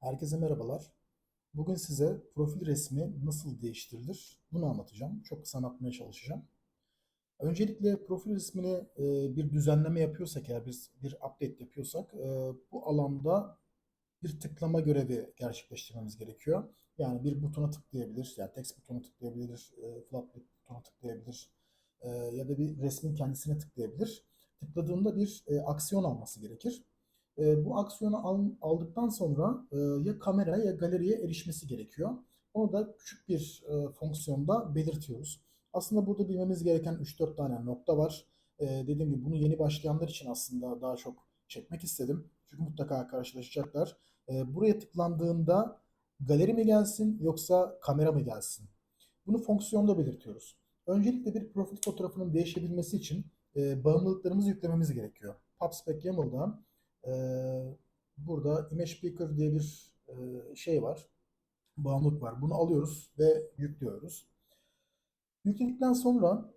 Herkese merhabalar. Bugün size profil resmi nasıl değiştirilir bunu anlatacağım. Çok kısa anlatmaya çalışacağım. Öncelikle profil resmini e, bir düzenleme yapıyorsak eğer biz bir update yapıyorsak e, bu alanda bir tıklama görevi gerçekleştirmemiz gerekiyor. Yani bir butona tıklayabilir, yani text butona tıklayabilir, e, flat butona tıklayabilir ya da bir resmin kendisine tıklayabilir. Tıkladığında bir aksiyon alması gerekir. E, bu aksiyonu al- aldıktan sonra e, ya kameraya ya galeriye erişmesi gerekiyor. Onu da küçük bir e, fonksiyonda belirtiyoruz. Aslında burada bilmemiz gereken 3-4 tane nokta var. E, dediğim gibi bunu yeni başlayanlar için aslında daha çok çekmek istedim. Çünkü mutlaka karşılaşacaklar. E, buraya tıklandığında galeri mi gelsin yoksa kamera mı gelsin? Bunu fonksiyonda belirtiyoruz. Öncelikle bir profil fotoğrafının değişebilmesi için e, bağımlılıklarımızı yüklememiz gerekiyor. PubSpec YAML'dan e, burada Image Picker diye bir e, şey var. Bağımlılık var. Bunu alıyoruz ve yüklüyoruz. Yükledikten sonra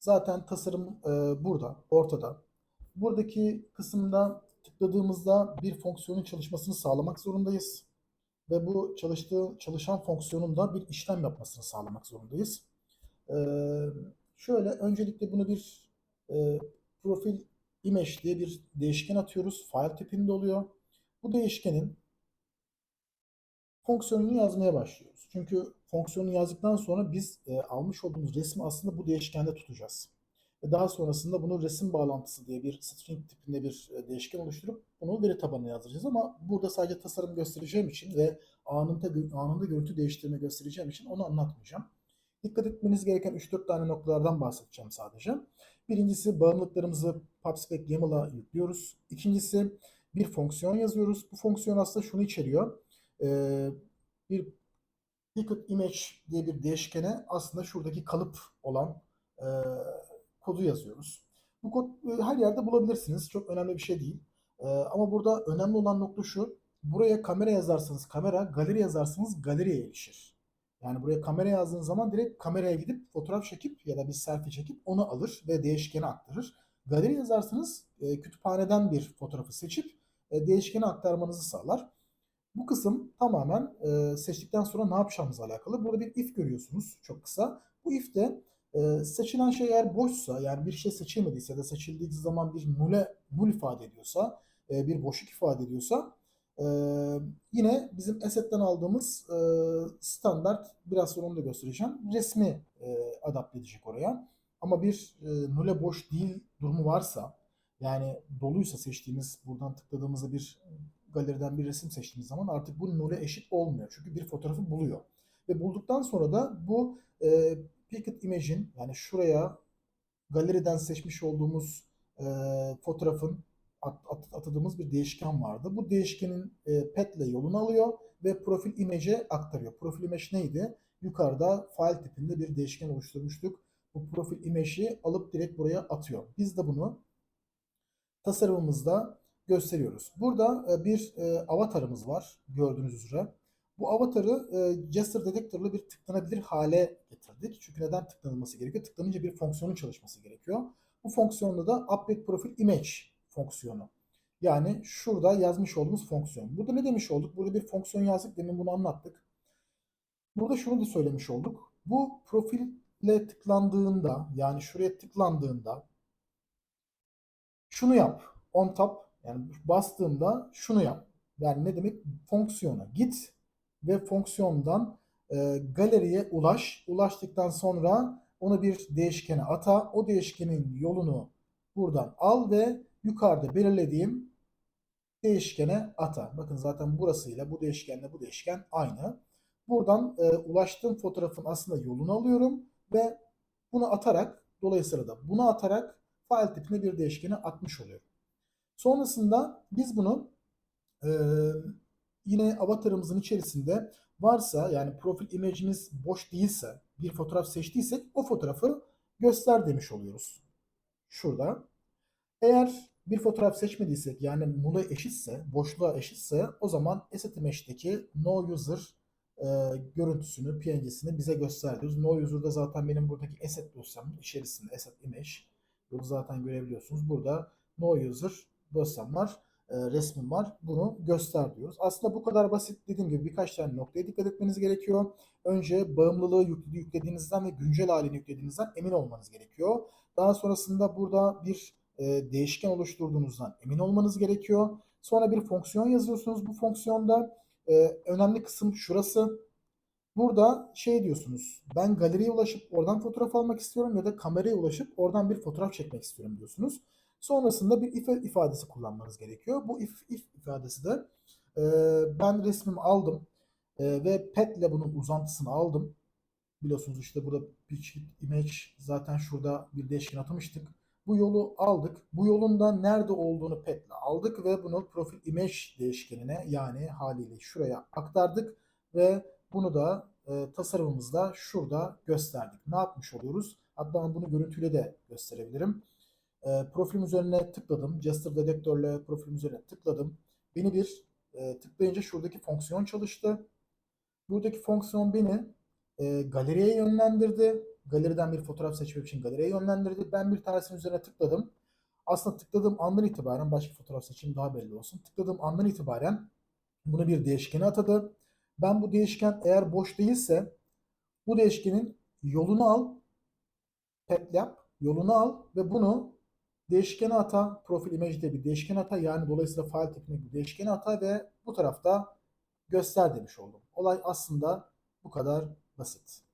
zaten tasarım e, burada, ortada. Buradaki kısımda tıkladığımızda bir fonksiyonun çalışmasını sağlamak zorundayız. Ve bu çalıştığı çalışan fonksiyonun da bir işlem yapmasını sağlamak zorundayız. Ee, şöyle öncelikle bunu bir e, profil image diye bir değişken atıyoruz. File tipinde oluyor. Bu değişkenin fonksiyonunu yazmaya başlıyoruz. Çünkü fonksiyonu yazdıktan sonra biz e, almış olduğumuz resmi aslında bu değişkende tutacağız. Ve daha sonrasında bunu resim bağlantısı diye bir string tipinde bir e, değişken oluşturup bunu veri tabanına yazdıracağız. Ama burada sadece tasarım göstereceğim için ve anında, anında görüntü değiştirme göstereceğim için onu anlatmayacağım. Dikkat etmeniz gereken 3-4 tane noktalardan bahsedeceğim sadece. Birincisi bağımlılıklarımızı PubSpec YAML'a yüklüyoruz. İkincisi bir fonksiyon yazıyoruz. Bu fonksiyon aslında şunu içeriyor. Ee, bir Picket Image diye bir değişkene aslında şuradaki kalıp olan e, kodu yazıyoruz. Bu kod e, her yerde bulabilirsiniz. Çok önemli bir şey değil. E, ama burada önemli olan nokta şu. Buraya kamera yazarsanız kamera, galeri yazarsanız galeriye erişir. Yani buraya kamera yazdığınız zaman direkt kameraya gidip fotoğraf çekip ya da bir selfie çekip onu alır ve değişkene aktarır. Galeri yazarsanız e, kütüphaneden bir fotoğrafı seçip e, değişkene aktarmanızı sağlar. Bu kısım tamamen e, seçtikten sonra ne yapacağımızla alakalı. Burada bir if görüyorsunuz çok kısa. Bu if de e, seçilen şey eğer boşsa yani bir şey seçilmediyse ya da seçildiği zaman bir nulle, null ifade ediyorsa, e, bir boşluk ifade ediyorsa e, yine bizim asset'ten aldığımız e, standart biraz sonra onu da göstereceğim. Resmi e, adapte edecek oraya. Ama bir e, nulle boş değil durumu varsa yani doluysa seçtiğimiz buradan tıkladığımızda bir galeriden bir resim seçtiğimiz zaman artık bu null'e eşit olmuyor. Çünkü bir fotoğrafı buluyor. Ve bulduktan sonra da bu e, Picket Image'in yani şuraya galeriden seçmiş olduğumuz e, fotoğrafın at, at, atadığımız bir değişken vardı. Bu değişkenin e, path'le yolunu alıyor ve profil image'e aktarıyor. Profil image neydi? Yukarıda file tipinde bir değişken oluşturmuştuk. Bu profil image'i alıp direkt buraya atıyor. Biz de bunu tasarımımızda gösteriyoruz. Burada e, bir e, avatarımız var gördüğünüz üzere. Bu avatarı e, gesture detector'la bir tıklanabilir hale getirdik. Çünkü neden tıklanılması gerekiyor? Tıklanınca bir fonksiyonun çalışması gerekiyor. Bu fonksiyonda da update profile image fonksiyonu. Yani şurada yazmış olduğumuz fonksiyon. Burada ne demiş olduk? Burada bir fonksiyon yazdık. Demin bunu anlattık. Burada şunu da söylemiş olduk. Bu profille tıklandığında yani şuraya tıklandığında şunu yap. On top yani bastığında şunu yap. Yani ne demek? Fonksiyona git ve fonksiyondan e, galeriye ulaş. Ulaştıktan sonra onu bir değişkene ata. O değişkenin yolunu buradan al ve yukarıda belirlediğim değişkene ata. Bakın zaten burasıyla bu değişkenle bu değişken aynı. Buradan e, ulaştığım fotoğrafın aslında yolunu alıyorum ve bunu atarak dolayısıyla da bunu atarak file tipine bir değişkene atmış oluyorum. Sonrasında biz bunu e, yine avatarımızın içerisinde varsa yani profil imajımız boş değilse bir fotoğraf seçtiysek o fotoğrafı göster demiş oluyoruz. Şurada. Eğer bir fotoğraf seçmediysek yani null'a eşitse, boşluğa eşitse o zaman image'deki no user e, görüntüsünü, PNG'sini bize gösteriyoruz. No user'da zaten benim buradaki asset dosyamın içerisinde asset image. Bunu zaten görebiliyorsunuz. Burada no user dosyam var. e, resmim var. Bunu göster diyoruz. Aslında bu kadar basit. Dediğim gibi birkaç tane noktaya dikkat etmeniz gerekiyor. Önce bağımlılığı yüklediğinizden ve güncel halini yüklediğinizden emin olmanız gerekiyor. Daha sonrasında burada bir e, değişken oluşturduğunuzdan emin olmanız gerekiyor. Sonra bir fonksiyon yazıyorsunuz. Bu fonksiyonda e, önemli kısım şurası. Burada şey diyorsunuz. Ben galeriye ulaşıp oradan fotoğraf almak istiyorum ya da kameraya ulaşıp oradan bir fotoğraf çekmek istiyorum diyorsunuz. Sonrasında bir if ifadesi kullanmanız gerekiyor. Bu if, if ifadesi de e, ben resmimi aldım e, ve pet ile bunun uzantısını aldım. Biliyorsunuz işte burada pitch image zaten şurada bir değişken atamıştık. Bu yolu aldık. Bu yolun da nerede olduğunu pet ile aldık ve bunu profil image değişkenine yani haliyle şuraya aktardık ve bunu da e, tasarımımızda şurada gösterdik. Ne yapmış oluyoruz? Hatta bunu görüntüyle de gösterebilirim. E, profilim üzerine tıkladım. Gesture dedektörle profilim üzerine tıkladım. Beni bir e, tıklayınca şuradaki fonksiyon çalıştı. Buradaki fonksiyon beni e, galeriye yönlendirdi. Galeriden bir fotoğraf seçmek için galeriye yönlendirdi. Ben bir tanesinin üzerine tıkladım. Aslında tıkladığım andan itibaren başka fotoğraf seçeyim daha belli olsun. Tıkladığım andan itibaren bunu bir değişkene atadı. Ben bu değişken eğer boş değilse bu değişkenin yolunu al, pet yolunu al ve bunu değişkene ata, profil imajde bir değişken ata yani dolayısıyla file tipine bir değişkene ata ve bu tarafta göster demiş oldum. Olay aslında bu kadar basit.